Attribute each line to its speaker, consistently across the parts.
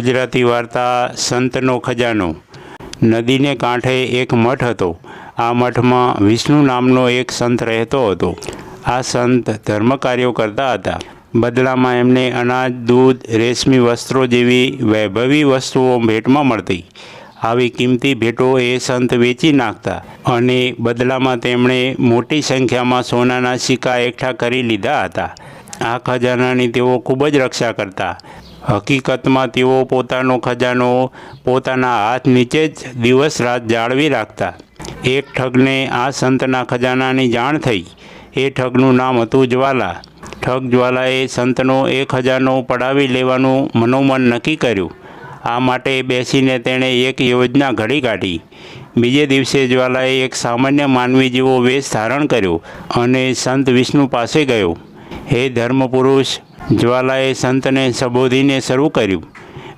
Speaker 1: ગુજરાતી વાર્તા સંતનો ખજાનો. નદીને કાંઠે એક મઠ હતો. આ મઠમાં વિષ્ણુ નામનો એક સંત રહેતો હતો. આ સંત ધર્મ કાર્યો કરતા હતા. બદલામાં એમને અનાજ, દૂધ, રેશમી વસ્ત્રો જેવી વૈભવી વસ્તુઓ ભેટમાં મળતી. આવી કિંમતી ભેટો એ સંત વેચી નાખતા અને બદલામાં તેમણે મોટી સંખ્યામાં સોનાના સિક્કા એકઠા કરી લીધા હતા. આ ખજાનાની તેઓ ખૂબ જ રક્ષા કરતા. હકીકતમાં તેઓ પોતાનો ખજાનો પોતાના હાથ નીચે જ દિવસ રાત જાળવી રાખતા. એક ઠગને આ સંતના ખજાનાની જાણ થઈ. એ ઠગનું નામ હતું જ્વાલા. ઠગ જ્વાલાએ સંતનો એ ખજાનો પડાવી લેવાનું મનોમન નક્કી કર્યું. આ માટે બેસીને તેણે એક યોજના ઘડી કાઢી. બીજે દિવસે જ્વાલાએ એક સામાન્ય માનવી જેવો વેશ ધારણ કર્યો અને સંત વિષ્ણુ પાસે ગયો. હે ધર્મપુરુષ જ્વાલાએ સંતને સંબોધીને શરૂ કર્યું,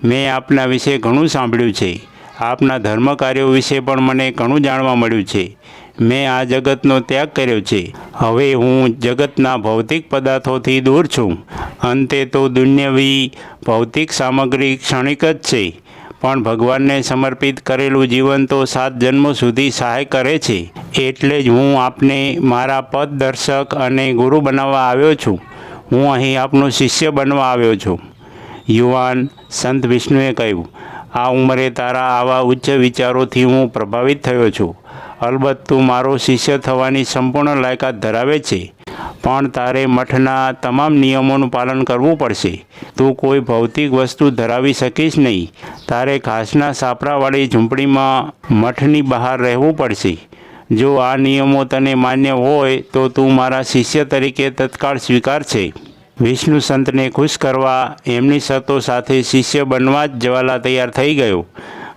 Speaker 1: મેં આપના વિશે ઘણું સાંભળ્યું છે. આપના ધર્મ કાર્યો વિશે પણ મને ઘણું જાણવા મળ્યું છે. મેં આ જગતનો ત્યાગ કર્યો છે. હવે હું જગતના ભૌતિક પદાર્થોથી દૂર છું. અંતે તો દુન્યવી ભૌતિક સામગ્રી ક્ષણિક જ છે. પણ ભગવાનને સમર્પિત કરેલું જીવન તો સાત જન્મો સુધી સહાય કરે છે. એટલે જ હું આપને મારા પદ દર્શક અને ગુરુ બનાવવા આવ્યો છું. હું અહીં આપનો શિષ્ય બનવા આવ્યો છું. યુવાન સંત વિષ્ણુએ કહ્યું, આ ઉંમરે તારા આવા ઉચ્ચ વિચારોથી હું પ્રભાવિત થયો છું. અલબત્ત તું મારો શિષ્ય થવાની સંપૂર્ણ લાયકાત ધરાવે છે, પણ તારે મઠના તમામ નિયમોનું પાલન કરવું પડશે. તું કોઈ ભૌતિક વસ્તુ ધરાવી શકીશ નહીં. તારે ઘાસના સાપરાવાળી ઝૂંપડીમાં મઠની બહાર રહેવું પડશે. જો આ નિયમો તને માન્ય હોય, તો તું મારા શિષ્ય તરીકે તત્કાળ સ્વીકાર છે વિષ્ણુ સંતને ખુશ કરવા એમની શરતો સાથે શિષ્ય બનવા જ જ્વાલા તૈયાર થઈ ગયો.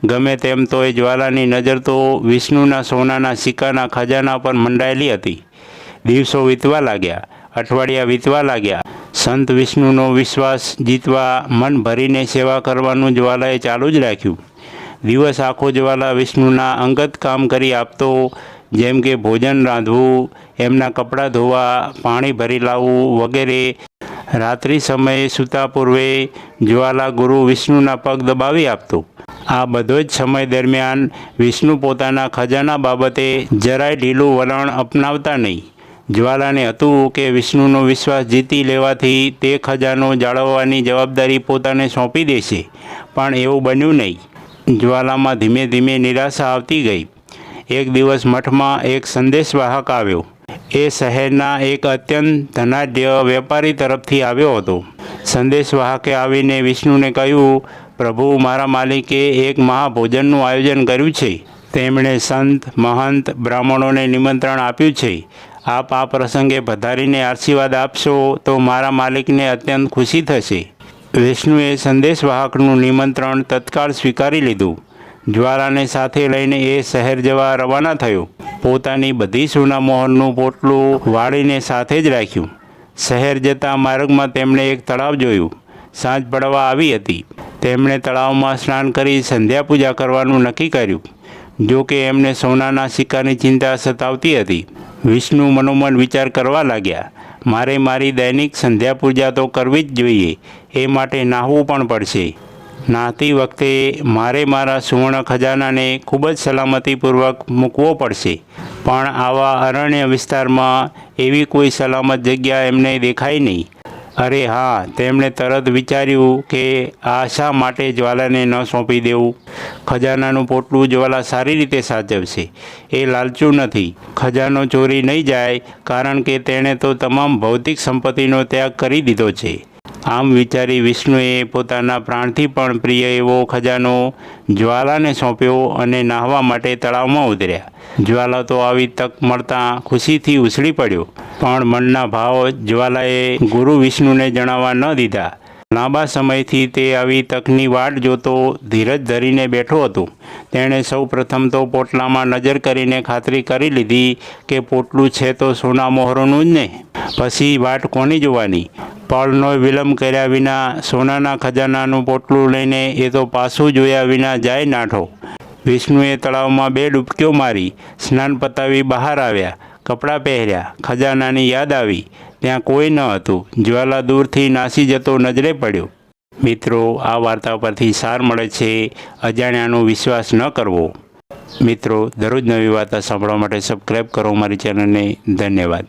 Speaker 1: ગમે તેમ તો એ જ્વાલાની નજર તો વિષ્ણુના સોનાના સિક્કાના ખજાના પર મંડાયેલી હતી. દિવસો વીતવા લાગ્યા, અઠવાડિયા વીતવા લાગ્યા. સંત વિષ્ણુનો વિશ્વાસ જીતવા મન ભરીને સેવા કરવાનું જ્વાલાએ ચાલુ જ રાખ્યું. દિવસ આખો જ્વાલા વિષ્ણુના અંગત કામ કરી આપતો, જેમ કે ભોજન રાંધવું, એમના કપડાં ધોવા, પાણી ભરી લાવવું વગેરે. રાત્રિ સમયે સૂતા પૂર્વે જ્વાલા ગુરુ વિષ્ણુના પગ દબાવી આપતો. આ બધો જ સમય દરમિયાન વિષ્ણુ પોતાના ખજાના બાબતે જરાય ઢીલું વલણ અપનાવતા નહીં. જ્વાલાને હતું કે વિષ્ણુનો વિશ્વાસ જીતી લેવાથી તે ખજાનો જાળવવાની જવાબદારી પોતાને સોંપી દેશે, પણ એવું બન્યું નહીં. જ્વાલામાં ધીમે ધીમે નિરાશા આવતી ગઈ. એક દિવસ મઠમાં એક સંદેશવાહક આવ્યો. એ શહેરના એક અત્યંત ધનાઢ્ય વેપારી તરફથી આવ્યો હતો. સંદેશવાહકે આવીને વિષ્ણુને કહ્યું, પ્રભુ, મારા માલિકે એક મહાભોજનનું આયોજન કર્યું છે. તેમણે સંત, મહંત, બ્રાહ્મણોને નિમંત્રણ આપ્યું છે. આપ આ પ્રસંગે પધારીને આશીર્વાદ આપશો તો મારા માલિકને અત્યંત ખુશી થશે. વિષ્ણુએ સંદેશવાહકનું નિમંત્રણ તત્કાળ સ્વીકારી લીધું. જ્વારાને સાથે લઈને એ શહેર જવા રવાના થયો. પોતાની બધી સોના મોહરનું પોટલું વાળીને સાથે જ રાખ્યું. શહેર જતા માર્ગમાં તેમણે એક તળાવ જોયું. સાંજ પડવા આવી હતી. તેમણે તળાવમાં સ્નાન કરી સંધ્યા પૂજા કરવાનું નક્કી કર્યું. જો કે એમને સોનાના સિક્કાની ચિંતા સતાવતી હતી. વિષ્ણુ મનોમન વિચાર કરવા લાગ્યા. મારે મારી દૈનિક સંધ્યા પૂજા તો કરવી જ જોઈએ, એ માટે નાહવું પણ પડશે. નાહતી વખતે મારે મારા સુવર્ણ ખજાનાને ખૂબ જ સલામતીપૂર્વક મૂકવો પડશે. પણ આવા અરણ્ય વિસ્તારમાં એવી કોઈ સલામત જગ્યા એમને દેખાય નહીં. અરે હા, તેમણે તરત વિચાર્યું કે આ શા માટે જ્વાલાને ન સોંપી દેવું? ખજાનાનું પોટલું જ્વાલા સારી રીતે સાચવશે, એ લાલચું નથી. ખજાનો ચોરી નહીં જાય, કારણ કે તેણે તો તમામ ભૌતિક સંપત્તિનો ત્યાગ કરી દીધો છે. આમ વિચારી વિષ્ણુએ પોતાના પ્રાણથી પણ પ્રિય એવો ખજાનો જ્વાલાને સોંપ્યો અને નાહવા માટે તળાવમાં ઉતર્યા. જ્વાલા તો આવી તક મળતા ખુશીથી ઉછળી પડ્યો, પણ મનના ભાવ જ્વાલાએ ગુરુ વિષ્ણુને જણાવવા ન દીધા. લાંબા સમયથી તે આવી તકની વાટ જોતો ધીરજ ધરીને બેઠો હતો. તેણે સૌ પ્રથમ તો પોટલામાં નજર કરીને ખાતરી કરી લીધી કે પોટલું છે તો સોના મોહરોનું જ નહીં પછી વાટ કોની જોવાની? પળનો વિલંબ કર્યા વિના સોનાના ખજાનાનું પોટલું લઈને એ તો પાછું જોયા વિના જાય નાઠો. વિષ્ણુએ તળાવમાં બે ડૂબકીઓ મારી, સ્નાન પતાવી બહાર આવ્યા, કપડાં પહેર્યા, ખજાનાની યાદ આવી. ત્યાં કોઈ ન હતું. જ્વાલા દૂરથી નાસી જતો નજરે પડ્યો. મિત્રો, આ વાર્તા પરથી સાર મળે છે. અજાણ્યાનો વિશ્વાસ ન કરવો. મિત્રો, દરરોજ નવી વાર્તા સાંભળવા માટે સબસ્ક્રાઈબ કરો મારી ચેનલને ધન્યવાદ.